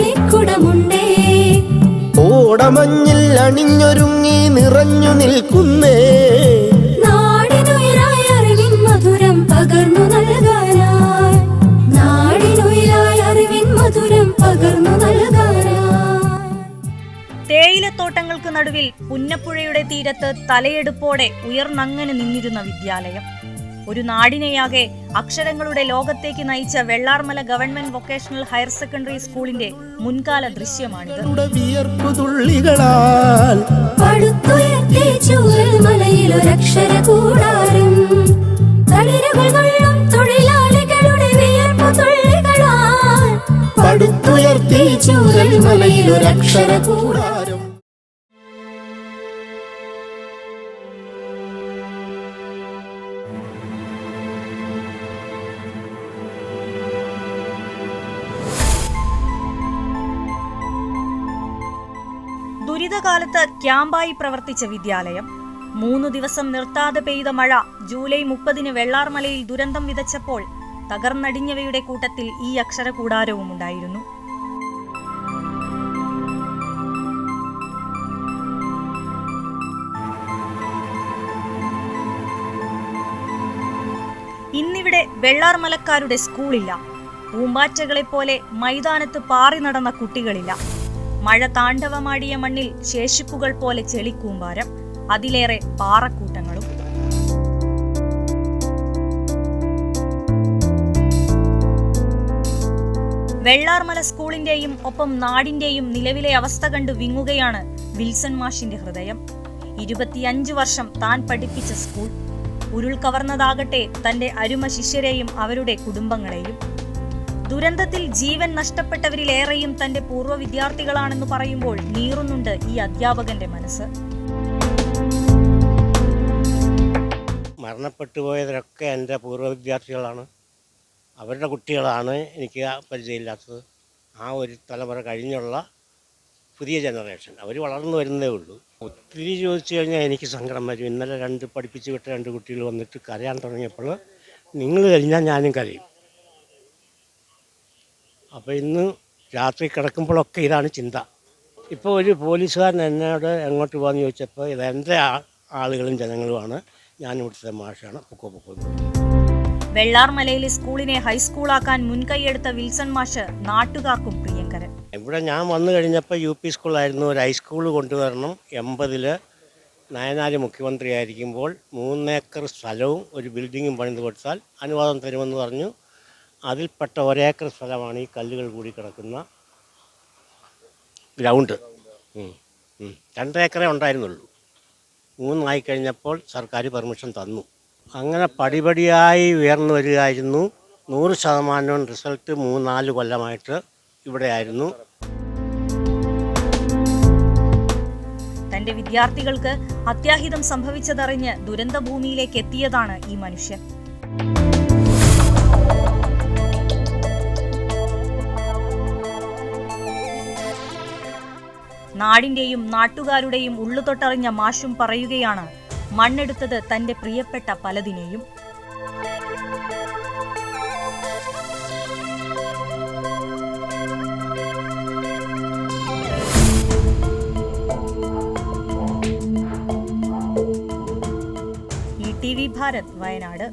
വെള്ളിക്കുടമുണ്ടേ ഓടമഞ്ഞിൽ അണിഞ്ഞൊരുങ്ങി നിറഞ്ഞു നിൽക്കുന്നേ. അറിവിൻ മധുരം പകർന്നു അറിവിൻ മധുരം പകർന്നു തേയിലത്തോട്ടങ്ങൾക്ക് നടുവിൽ പുന്നപ്പുഴയുടെ തീരത്ത് തലയെടുപ്പോടെ ഉയർന്നങ്ങനെ നിന്നിരുന്ന വിദ്യാലയം. ഒരു നാടിനെയാകെ അക്ഷരങ്ങളുടെ ലോകത്തേക്ക് നയിച്ച Vellarmala government vocational higher secondary സ്കൂളിന്റെ മുൻകാല ദൃശ്യമാണിത്. പടുത്തുയർത്തി ചൂരൽ കൂടാരം. ദുരിതകാലത്ത് ക്യാമ്പായി പ്രവർത്തിച്ച വിദ്യാലയം മൂന്നു ദിവസം നിർത്താതെ പെയ്ത മഴ ജൂലൈ മുപ്പതിന് വെള്ളാർമലയിൽ ദുരന്തം വിതച്ചപ്പോൾ തകർന്നടിഞ്ഞവയുടെ കൂട്ടത്തിൽ ഈ അക്ഷരകൂടാരവും ഉണ്ടായിരുന്നു. ഇന്നിവിടെ വെള്ളാർമലക്കാരുടെ സ്കൂളില്ല. പൂമ്പാറ്റകളെപ്പോലെ മൈതാനത്ത് പാറി നടന്ന കുട്ടികളില്ല. മഴ താണ്ഡവമാടിയ മണ്ണിൽ ശേഷിപ്പുകൾ പോലെ ചെളിക്കൂമ്പാരം അതിലേറെ പാറക്കൂട്ടങ്ങളും. വെള്ളാർമല സ്കൂളിന്റെയും ഒപ്പം നാടിന്റെയും നിലവിലെ അവസ്ഥ കണ്ട് വിങ്ങുകയാണ് വിൽസൺ മാഷിന്റെ ഹൃദയം. ഇരുപത്തിയഞ്ച് വർഷം താൻ പഠിപ്പിച്ച സ്കൂൾ ഉരുൾ കവർന്നതാകട്ടെ തന്റെ അരുമ ശിഷ്യരെയും അവരുടെ കുടുംബങ്ങളെയും. ദുരന്തത്തിൽ ജീവൻ നഷ്ടപ്പെട്ടവരിലേറെയും തന്റെ പൂർവ വിദ്യാർത്ഥികളാണെന്ന് പറയുമ്പോൾ നീറുന്നുണ്ട് ഈ അധ്യാപകന്റെ മനസ്സ്. മരണപ്പെട്ടു പോയവരൊക്കെ എന്റെ പൂർവ വിദ്യാർത്ഥികളാണ്. അവരുടെ കുട്ടികളാണ് എനിക്ക് പരിചയമില്ലാത്തത്. ആ ഒരു തലമുറ കഴിഞ്ഞുള്ള പുതിയ ജനറേഷൻ. അവർ വളർന്നു വരുന്നേ ഉള്ളൂ. ഒത്തിരി ചോദിച്ചു കഴിഞ്ഞാൽ എനിക്ക് സങ്കടം വരും. ഇന്നലെ രണ്ട് പഠിപ്പിച്ച് വിട്ട രണ്ട് കുട്ടികൾ വന്നിട്ട് കരയാൻ തുടങ്ങിയപ്പോൾ നിങ്ങൾ കഴിഞ്ഞാൽ ഞാനും കരയും. അപ്പോൾ ഇന്ന് രാത്രി കിടക്കുമ്പോഴൊക്കെ ഇതാണ് ചിന്ത. ഇപ്പോൾ ഒരു പോലീസുകാരൻ എന്നോട് എങ്ങോട്ട് പോകാമെന്ന് ചോദിച്ചപ്പോൾ ഇത് എന്റെ ആ- ആളുകളും ജനങ്ങളുമാണ്. ഞാൻ ഇവിടുത്തെ മാഷാണ് പൊക്കോ പൊക്കോ. വെള്ളാർമലയിലെ സ്കൂളിനെ ഹൈസ്കൂളാക്കാൻ മുൻകൈയെടുത്ത വിൽസൺ മാഷ് നാട്ടുകാർക്കും പ്രിയങ്കരൻ. ഇവിടെ ഞാൻ വന്നു കഴിഞ്ഞപ്പോൾ യു പി സ്കൂളായിരുന്നു ഒരു ഹൈസ്കൂൾ കൊണ്ടുവരണം. എൺപതിൽ നയനാര് മുഖ്യമന്ത്രിയായിരിക്കുമ്പോൾ മൂന്നേക്കർ സ്ഥലവും ഒരു ബിൽഡിങ്ങും പണിത് കൊടുത്താൽ അനുവാദം തരുമെന്ന് പറഞ്ഞു. അതിൽപ്പെട്ട ഒരേക്കർ സ്ഥലമാണ് ഈ കല്ലുകൾ കൂടി കിടക്കുന്ന ഗ്രൗണ്ട്. രണ്ടേക്കറേ ഉണ്ടായിരുന്നുള്ളൂ. മൂന്നായി കഴിഞ്ഞപ്പോൾ സർക്കാർ പെർമിഷൻ തന്നു. അങ്ങനെ പടിപടിയായി ഉയർന്നു വരികയായിരുന്നു. നൂറ് ശതമാനവും റിസൾട്ട് മൂന്നാൽ കൊല്ലമായിട്ട് ഇവിടെയായിരുന്നു. തന്റെ വിദ്യാർത്ഥികൾക്ക് അത്യാഹിതം സംഭവിച്ചതറിഞ്ഞ് ദുരന്തഭൂമിയിലേക്ക് എത്തിയതാണ് ഈ മനുഷ്യൻ. നാടിന്റെയും നാട്ടുകാരുടെയും ഉള്ളുതൊട്ടറിഞ്ഞ മാഷും പറയുകയാണ് മണ്ണെടുത്തത് തന്റെ പ്രിയപ്പെട്ട പലതിനെയും. E T V Bharat Wayanad.